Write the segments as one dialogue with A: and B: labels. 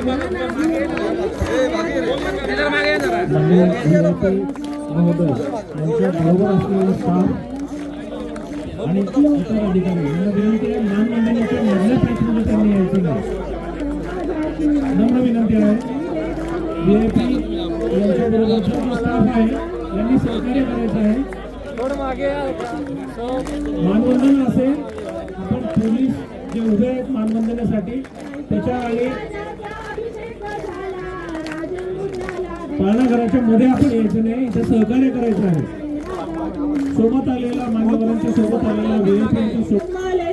A: यांच्या बरोबर असलेले स्टाफ आणि इतर अधिकारी यांना विनंती आहे मान मांडण्याच्या मधल्या त्यांनी यायचं नाही नम्र विनंती आहे व्ही यांच्या जो स्टाफ आहे यांनी सहकार्य करायचं आहे मानवंदन असेल आपण पोलीस जे उभे आहेत मानवंदनासाठी त्याच्या आधी पाळणा घराच्या मध्ये आपण यायचं नाही इथे सहकार्य करायचं आहे. सोबत आलेला मान्यवरांच्या सोबत आलेला मोबाईल सोबत
B: माले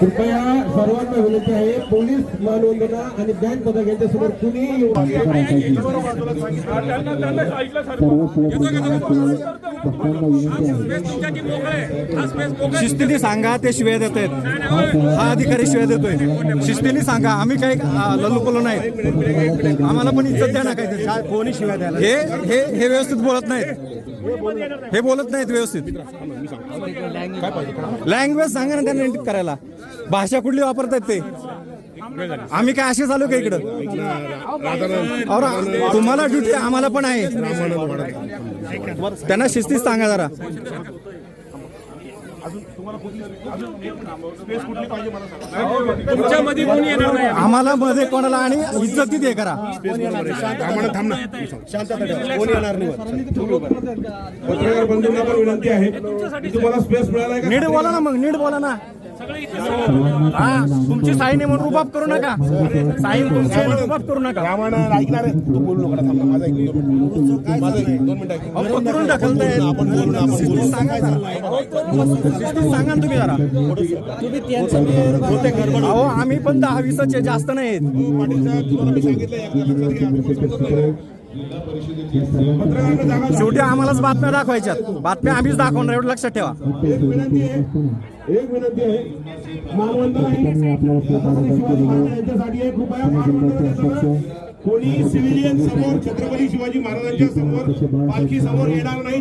C: कृपया सर्वांना विनंती आहे पोलीस मानवंदना आणि बँक पथक यांच्या समोर कुणी
D: शिस्तीने सांगा ते शिव्या देत आहेत. हा अधिकारी शिव्या देतोय. शिस्तीने सांगा आम्ही काही लल्लुपलो नाही. आम्हाला पण इज्जत द्या ना काही कोणी शिव्या द्यायला? हे हे हे व्यवस्थित बोलत नाहीत. हे बोलत नाहीत व्यवस्थित. लँग्वेज सांगा ना त्यांना करायला. भाषा कुठली वापरतायत ते? आम्ही काय असे चालू का इकडं? अहो, तुम्हाला ड्युटी आम्हाला पण आहे. त्यांना शिस्तीत सांगा जरा. आम्हाला मध्ये कोणाला आणि इज्जतीत हे करा.
C: पत्रकार बंधूंना पण विनंती आहे की तुम्हाला स्पेस मिळाला
D: नीट बोला ना मग नीट बोला ना. हा तुमची साईने म्हणून रुबाब करू नका. साईन तुमची आहे म्हणून रुबाब करू नका.
C: ऐकणार तू बोलू नका थांबा माझा एक माझा एक दोन मिनिटं ऐक.
D: अहो, पकडून ढकलताय
C: आपण बोलू ना आपण बोलू.
D: सांगा शिस्तीत सांगा ना तुम्ही जरा. अहो आम्ही पण दहा वीसचे जास्त नाहीत.
C: पाटील साहेब तुम्हाला मी सांगितलं एकदा पत्रकारांना जागा
D: शेवटी आम्हालाच बातम्या दाखवायच्यात. बातम्या आम्हीच दाखवणार एवढं लक्षात ठेवा.
C: एक विनंती आहे एक विनंती आहे. यांच्यासाठी कोणी सिव्हिलियन समोर छत्रपती शिवाजी महाराजांच्या समोर पालखी समोर येणार नाही.